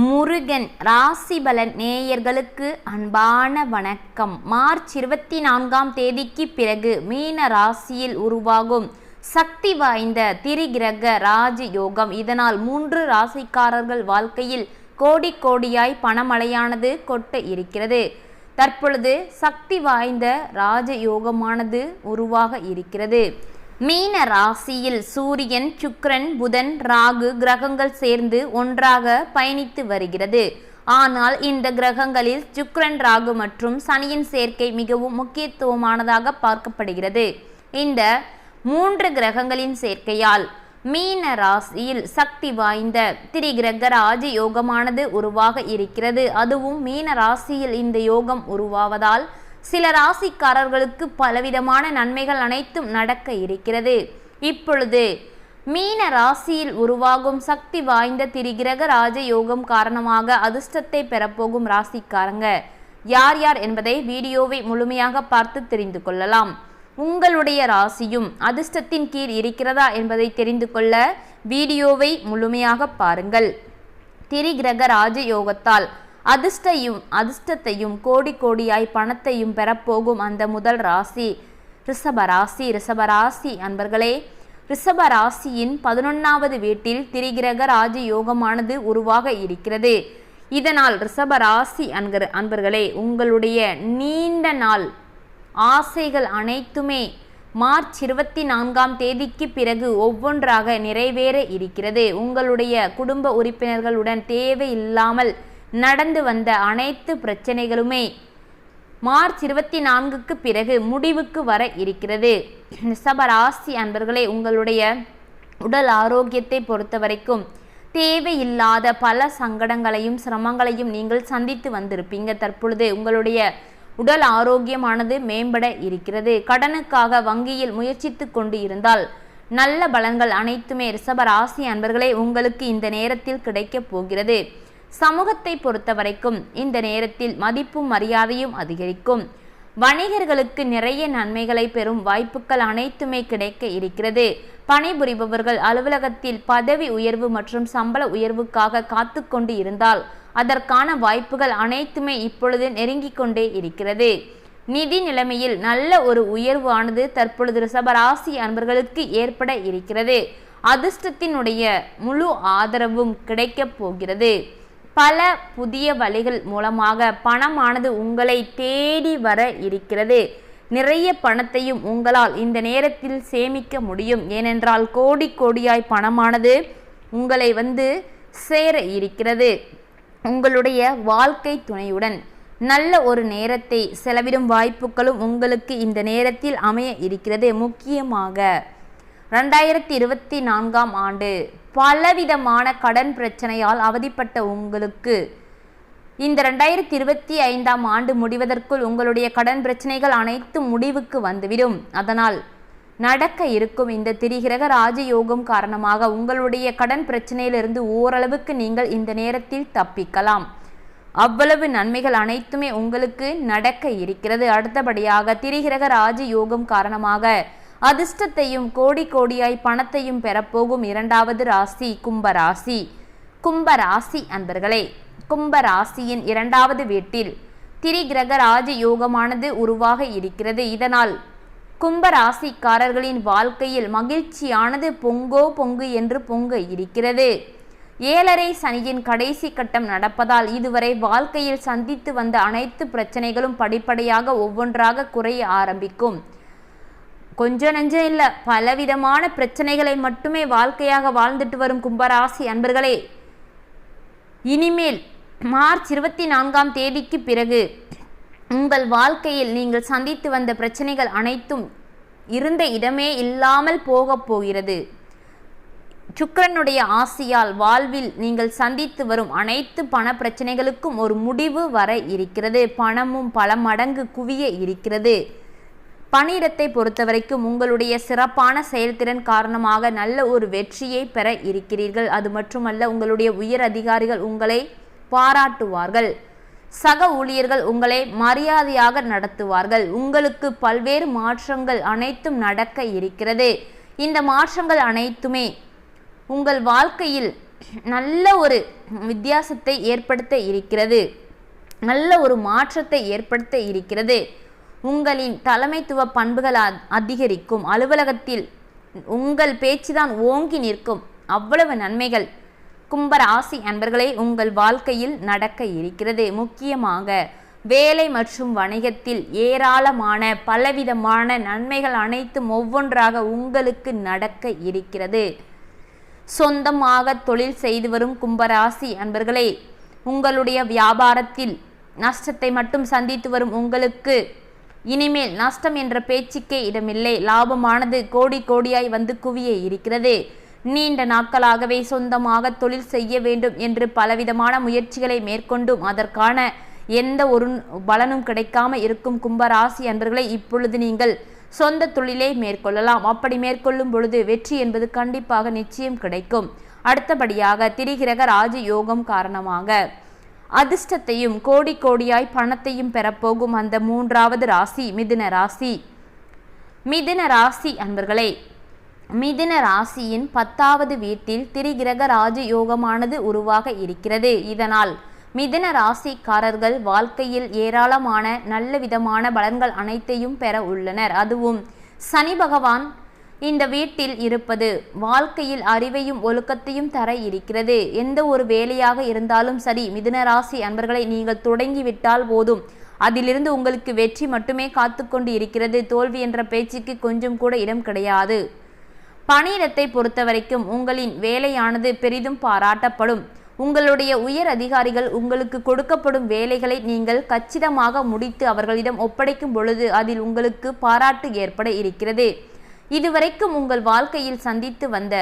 முருகன் ராசிபலன் நேயர்களுக்கு அன்பான வணக்கம். மார்ச் இருபத்தி நான்காம் தேதிக்கு பிறகு மீன ராசியில் உருவாகும் சக்தி வாய்ந்த திரிகிரக ராஜ யோகம் இதனால் மூன்று ராசிக்காரர்கள் வாழ்க்கையில் கோடி கோடியாய் பணமழையானது கொட்ட இருக்கிறது. தற்பொழுது சக்தி வாய்ந்த ராஜ யோகமானது உருவாக இருக்கிறது. மீன ராசியில் சூரியன் சுக்ரன் புதன் ராகு கிரகங்கள் சேர்ந்து ஒன்றாக பயணித்து வருகிறது. ஆனால் இந்த கிரகங்களில் சுக்ரன் ராகு மற்றும் சனியின் சேர்க்கை மிகவும் முக்கியத்துவமானதாக பார்க்கப்படுகிறது. இந்த மூன்று கிரகங்களின் சேர்க்கையால் மீன ராசியில் சக்தி வாய்ந்த திரிகிரக ராஜ யோகமானது உருவாக இருக்கிறது. அதுவும் மீன ராசியில் இந்த யோகம் உருவாவதால் சில ராசிக்காரர்களுக்கு பலவிதமான நன்மைகள் அனைத்தும் நடக்க இருக்கிறது. இப்பொழுது மீன ராசியில் உருவாகும் சக்தி வாய்ந்த திரிகிரக ராஜ யோகம் காரணமாக அதிர்ஷ்டத்தை பெறப்போகும் ராசிக்காரங்க. யார் யார் என்பதை வீடியோவை முழுமையாக பார்த்து தெரிந்து கொள்ளலாம். உங்களுடைய ராசியும் அதிர்ஷ்டத்தின் கீழ் இருக்கிறதா என்பதை தெரிந்து கொள்ள வீடியோவை முழுமையாக பாருங்கள். திரிகிரக ராஜ யோகத்தால் அதிர்ஷ்டையும் அதிர்ஷ்டத்தையும் கோடி கோடியாய் பணத்தையும் பெறப்போகும் அந்த முதல் ராசி ரிஷபராசி ரிஷபராசி அன்பர்களே. ரிஷபராசியின் பதினொன்றாவது பதினொன்னாவது வீட்டில் திரிகிரக ராஜ யோகமானது உருவாக இருக்கிறது. இதனால் ரிஷபராசி அன்கர் அன்பர்களே உங்களுடைய நீண்ட நாள் ஆசைகள் அனைத்துமே மார்ச் இருபத்தி நான்காம் தேதிக்கு பிறகு ஒவ்வொன்றாக நிறைவேற இருக்கிறது. உங்களுடைய குடும்ப உறுப்பினர்களுடன் தேவையில்லாமல் நடந்து வந்த அனைத்து பிரச்சனைகளுமே மார்ச் இருபத்தி நான்குக்கு பிறகு முடிவுக்கு வர இருக்கிறது. ரிஷபராசி அன்பர்களே உங்களுடைய உடல் ஆரோக்கியத்தை பொறுத்த வரைக்கும் தேவையில்லாத பல சங்கடங்களையும் சிரமங்களையும் நீங்கள் சந்தித்து வந்திருப்பீங்க. தற்பொழுது உங்களுடைய உடல் ஆரோக்கியமானது மேம்பட இருக்கிறது. கடனுக்காக வங்கியில் முயற்சித்து கொண்டு இருந்தால் நல்ல பலன்கள் அனைத்துமே ரிஷபராசி அன்பர்களே உங்களுக்கு இந்த நேரத்தில் கிடைக்கப் போகிறது. சமூகத்தை பொறுத்த வரைக்கும் இந்த நேரத்தில் மதிப்பும் மரியாதையும் அதிகரிக்கும். வணிகர்களுக்கு நிறைய நன்மைகளை பெறும் வாய்ப்புகள் அனைத்துமே கிடைக்க இருக்கிறது. பணிபுரிபவர்கள் அலுவலகத்தில் பதவி உயர்வு மற்றும் சம்பள உயர்வுக்காக காத்து கொண்டு இருந்தால் அதற்கான வாய்ப்புகள் அனைத்துமே இப்பொழுது நெருங்கிக் கொண்டே இருக்கிறது. நிதி நிலைமையில் நல்ல ஒரு உயர்வானது தற்பொழுது ரிஷபராசி அன்பர்களுக்கு ஏற்பட இருக்கிறது. அதிர்ஷ்டத்தினுடைய முழு ஆதரவும் கிடைக்கப் போகிறது. பல புதிய வழிகள் மூலமாக பணமானது உங்களை தேடி வர இருக்கிறது. நிறைய பணத்தையும் உங்களால் இந்த நேரத்தில் சேமிக்க முடியும். ஏனென்றால் கோடி கோடியாய் பணமானது உங்களை வந்து சேர இருக்கிறது. உங்களுடைய வாழ்க்கை துணையுடன் நல்ல ஒரு நேரத்தை செலவிடும் வாய்ப்புகளும் உங்களுக்கு இந்த நேரத்தில் அமைய இருக்கிறது. முக்கியமாக ரெண்டாயிரத்தி இருபத்தி நான்காம் ஆண்டு பலவிதமான கடன் பிரச்சனையால் அவதிப்பட்ட உங்களுக்கு. இந்த ரெண்டாயிரத்தி இருபத்தி ஐந்தாம் ஆண்டு முடிவதற்குள் உங்களுடைய கடன் பிரச்சனைகள் அனைத்தும் முடிவுக்கு வந்துவிடும். அதனால் நடக்க இருக்கும் இந்த திரிகிரக ராஜயோகம் காரணமாக உங்களுடைய கடன் பிரச்சனையிலிருந்து ஓரளவுக்கு நீங்கள் இந்த நேரத்தில் தப்பிக்கலாம். அவ்வளவு நன்மைகள் அனைத்துமே உங்களுக்கு நடக்க இருக்கிறது. அடுத்தபடியாக திரிகிரக ராஜயோகம் காரணமாக அதிர்ஷ்டத்தையும் கோடி கோடியாய் பணத்தையும் பெறப்போகும் இரண்டாவது ராசி கும்பராசி கும்பராசி அன்பர்களே கும்பராசியின் இரண்டாவது வீட்டில் திரிகிரக ராஜ யோகமானது உருவாக இருக்கிறது. இதனால் கும்பராசிக்காரர்களின் வாழ்க்கையில் மகிழ்ச்சியானது பொங்கோ பொங்கு என்று பொங்க இருக்கிறது. ஏழரை சனியின் கடைசி கட்டம் நடப்பதால் இதுவரை வாழ்க்கையில் சந்தித்து வந்த அனைத்து பிரச்சனைகளும் படிப்படியாக ஒவ்வொன்றாக குறைய ஆரம்பிக்கும். கொஞ்சம் நெஞ்சம் இல்லை. பலவிதமான பிரச்சனைகளை மட்டுமே வாழ்க்கையாக வாழ்ந்துட்டு வரும் கும்பராசி அன்பர்களே. இனிமேல் மார்ச் இருபத்தி நான்காம் தேதிக்கு பிறகு உங்கள் வாழ்க்கையில் நீங்கள் சந்தித்து வந்த பிரச்சனைகள் அனைத்தும் இருந்த இடமே இல்லாமல் போகப் போகிறது. சுக்கரனுடைய ஆசியால் வாழ்வில் நீங்கள் சந்தித்து வரும் அனைத்து பண பிரச்சனைகளுக்கும் ஒரு முடிவு வர இருக்கிறது. பணமும் பல மடங்கு குவிய இருக்கிறது. பணியிடத்தை பொறுத்தவரைக்கும் உங்களுடைய சிறப்பான செயல்திறன் காரணமாக நல்ல ஒரு வெற்றியை பெற இருக்கிறீர்கள். அது மட்டுமல்ல உங்களுடைய உயர் அதிகாரிகள் உங்களை பாராட்டுவார்கள். சக ஊழியர்கள் உங்களை மரியாதையாக நடத்துவார்கள். உங்களுக்கு பல்வேறு மாற்றங்கள் அனைத்தும் நடக்க இருக்கிறது. இந்த மாற்றங்கள் அனைத்துமே உங்கள் வாழ்க்கையில் நல்ல ஒரு வித்தியாசத்தை ஏற்படுத்த இருக்கிறது. நல்ல ஒரு மாற்றத்தை ஏற்படுத்த இருக்கிறது. உங்களின் தலைமைத்துவ பண்புகள் அ- அதிகரிக்கும். அலுவலகத்தில் உங்கள் பேச்சுதான் ஓங்கி நிற்கும். அவ்வளவு நன்மைகள். கும்பராசி அன்பர்களே உங்கள் வாழ்க்கையில் நடக்க இருக்கிறது. முக்கியமாக வேலை மற்றும் வணிகத்தில் ஏராளமான பலவிதமான நன்மைகள் அனைத்தும் ஒவ்வொன்றாக உங்களுக்கு நடக்க இருக்கிறது. சொந்தமாக தொழில் செய்து வரும் கும்பராசி அன்பர்களே உங்களுடைய வியாபாரத்தில் நஷ்டத்தை மட்டும் சந்தித்து வரும் உங்களுக்கு இனிமேல் நஷ்டம் என்ற பேச்சுக்கே இடமில்லை. லாபமானது கோடி கோடியாய் வந்து குவிய இருக்கிறது. நீண்ட நாட்களாகவே சொந்தமாக தொழில் செய்ய வேண்டும் என்று பலவிதமான முயற்சிகளை மேற்கொண்டும் அதற்கான எந்த ஒரு பலனும் கிடைக்காம இருக்கும் கும்பராசி அன்பர்களை இப்பொழுது நீங்கள் சொந்த தொழிலை மேற்கொள்ளலாம். அப்படி மேற்கொள்ளும் பொழுது வெற்றி என்பது கண்டிப்பாக நிச்சயம் கிடைக்கும். அடுத்தபடியாக திரிகிரக ராஜ யோகம் காரணமாக அதிர்ஷ்டத்தையும் கோடி கோடியாய் பணத்தையும் பெறப்போகும் அந்த மூன்றாவது ராசி மிதுன ராசி. மிதுன ராசி அன்பர்களே மிதுன ராசியின் பத்தாவது வீட்டில் திரிகிரக ராஜ யோகமானது உருவாக இருக்கிறது. இதனால் மிதுன ராசிக்காரர்கள் வாழ்க்கையில் ஏராளமான நல்ல விதமான பலன்கள் அனைத்தையும் பெற உள்ளனர். அதுவும் சனி பகவான் இந்த வீட்டில் இருப்பது வாழ்க்கையில் அறிவையும் ஒழுக்கத்தையும் தர இருக்கிறது. எந்த ஒரு வேலையாக இருந்தாலும் சரி மிதுனராசி அன்பர்களை நீங்கள் தொடங்கிவிட்டால் போதும். அதிலிருந்து உங்களுக்கு வெற்றி மட்டுமே காத்துக்கொண்டு இருக்கிறது. தோல்வி என்ற பேச்சுக்கு கொஞ்சம் கூட இடம் கிடையாது. பணியிடத்தை பொறுத்தவரைக்கும் உங்களின் வேலையானது பெரிதும் பாராட்டப்படும். உங்களுடைய உயர் அதிகாரிகள் உங்களுக்கு கொடுக்கப்படும் வேலைகளை நீங்கள் கச்சிதமாக முடித்து அவர்களிடம் ஒப்படைக்கும் பொழுது அதில் உங்களுக்கு பாராட்டு ஏற்பட இருக்கிறது. இதுவரைக்கும் உங்கள் வாழ்க்கையில் சந்தித்து வந்த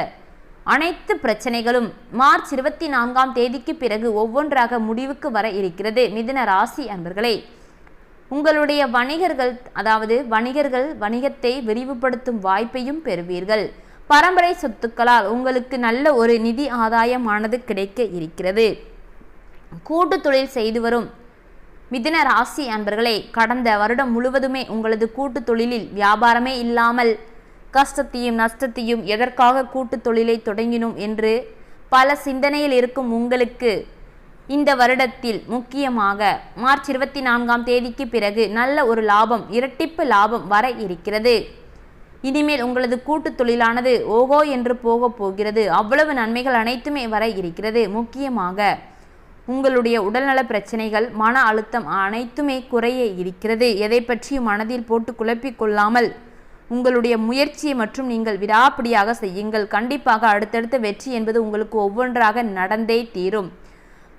அனைத்து பிரச்சனைகளும் மார்ச் இருபத்தி நான்காம் தேதிக்கு பிறகு ஒவ்வொன்றாக முடிவுக்கு வர இருக்கிறது. மிதுன ராசி அன்பர்களே உங்களுடைய வணிகர்கள் அதாவது வணிகர்கள் வணிகத்தை விரிவுபடுத்தும் வாய்ப்பையும் பெறுவீர்கள். பரம்பரை சொத்துக்களால் உங்களுக்கு நல்ல ஒரு நிதி ஆதாயமானது கிடைக்க இருக்கிறது. கூட்டு தொழில் செய்து வரும் மிதுன ராசி அன்பர்களே கடந்த வருடம் முழுவதுமே உங்களது கூட்டு தொழிலில் வியாபாரமே இல்லாமல் கஷ்டத்தையும் நஷ்டத்தையும் எதற்காக கூட்டு தொழிலை தொடங்கினோம் என்று பல சிந்தனையில் இருக்கும் உங்களுக்கு இந்த வருடத்தில் முக்கியமாக மார்ச் இருபத்தி நான்காம் தேதிக்கு பிறகு நல்ல ஒரு லாபம் இரட்டிப்பு லாபம் வர இருக்கிறது. இனிமேல் உங்களது கூட்டு தொழிலானது ஓகோ என்று போகப் போகிறது. அவ்வளவு நன்மைகள் அனைத்துமே வர இருக்கிறது. முக்கியமாக உங்களுடைய உடல்நல பிரச்சனைகள் மன அழுத்தம் அனைத்துமே குறைய இருக்கிறது. எதை பற்றியும் மனதில் போட்டு குழப்பிக் கொள்ளாமல் உங்களுடைய முயற்சியை மற்றும் நீங்கள் விடாப்பிடியாக செய்யுங்கள். கண்டிப்பாக அடுத்தடுத்த வெற்றி என்பது உங்களுக்கு ஒவ்வொன்றாக நடந்தே தீரும்.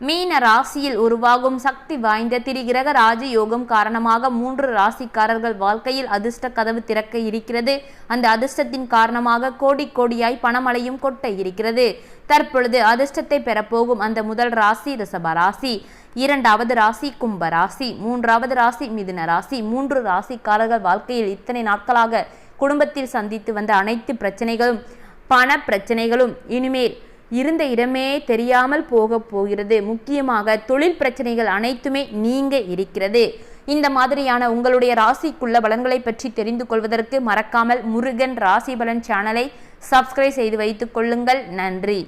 மீன ராசியில் உருவாகும் சக்தி வாய்ந்த திரிகிரக ராஜயோகம் காரணமாக மூன்று ராசிக்காரர்கள் வாழ்க்கையில் அதிர்ஷ்ட கதவு திறக்க இருக்கிறது. அந்த அதிர்ஷ்டத்தின் காரணமாக கோடி கோடியாய் பணமழையும் கொட்ட இருக்கிறது. தற்பொழுது அதிர்ஷ்டத்தை பெறப்போகும் அந்த முதல் ராசி ரிஷப ராசி. இரண்டாவது ராசி கும்ப ராசி. மூன்றாவது ராசி மிதுன ராசி. மூன்று ராசிக்காரர்கள் வாழ்க்கையில் இத்தனை நாட்களாக குடும்பத்தில் சந்தித்து வந்த அனைத்து பிரச்சனைகளும் பண பிரச்சனைகளும் இனிமேல் இருந்த இடமே தெரியாமல் போக போகிறது. முக்கியமாக தொழில் பிரச்சனைகள் அனைத்துமே நீங்க இருக்கிறது. இந்த மாதிரியான உங்களுடைய ராசிக்குள்ள பலன்களை பற்றி தெரிந்து கொள்வதற்கு மறக்காமல் முருகன் ராசி பலன் சேனலை சப்ஸ்கிரைப் செய்து வைத்துக் கொள்ளுங்கள். நன்றி.